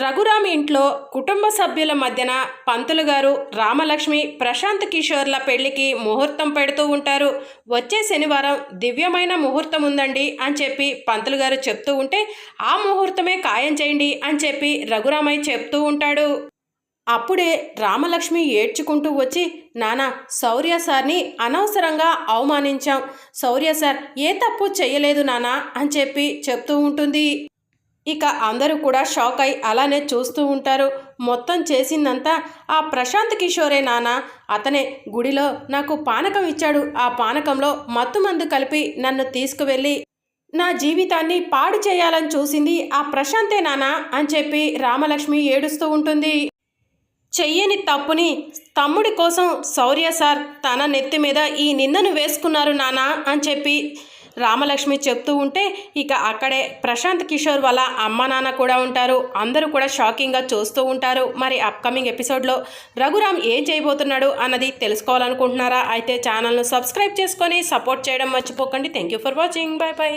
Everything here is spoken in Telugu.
రఘురామ్ ఇంట్లో కుటుంబ సభ్యుల మధ్యన పంతులు గారు రామలక్ష్మి ప్రశాంత్ కిషోర్ల పెళ్ళికి ముహూర్తం పెడుతూ ఉంటారు. వచ్చే శనివారం దివ్యమైన ముహూర్తం ఉందండి అని చెప్పి పంతులు గారు చెప్తూ ఉంటే ఆ ముహూర్తమే ఖాయం చేయండి అని చెప్పి రఘురామయ్య చెప్తూ ఉంటాడు. అప్పుడే రామలక్ష్మి ఏడ్చుకుంటూ వచ్చి నానా శౌర్య సార్ని అనవసరంగా అవమానించాం. శౌర్య సార్ ఏ తప్పు చెయ్యలేదు నానా అని చెప్పి చెప్తూ ఉంటుంది. ఇక అందరూ కూడా షాక్ అయి అలానే చూస్తూ ఉంటారు. మొత్తం చేసిందంతా ఆ ప్రశాంత్ కిషోరే నాన్న అతనే గుడిలో నాకు పానకం ఇచ్చాడు. ఆ పానకంలో మత్తు మందు కలిపి నన్ను తీసుకువెళ్ళి నా జీవితాన్ని పాడు చేయాలని చూసింది ఆ ప్రశాంతే నానా అని చెప్పి రామలక్ష్మి ఏడుస్తూ ఉంటుంది. చెయ్యని తప్పుని తమ్ముడి కోసం శౌర్య సార్ తన నెత్తి మీద ఈ నిందను వేసుకున్నారు నానా అని చెప్పి రామలక్ష్మి చెప్తూ ఉంటే ఇక అక్కడే ప్రశాంత్ కిషోర్ వాళ్ళ అమ్మ నాన్న కూడా ఉంటారు. అందరూ కూడా షాకింగ్గా చూస్తూ ఉంటారు. మరి అప్కమింగ్ ఎపిసోడ్లో రఘురామ్ ఏం చేయబోతున్నాడు అన్నది తెలుసుకోవాలనుకుంటున్నారా? అయితే ఛానల్ను సబ్స్క్రైబ్ చేసుకొని సపోర్ట్ చేయడం మర్చిపోకండి. Thank you for watching bye bye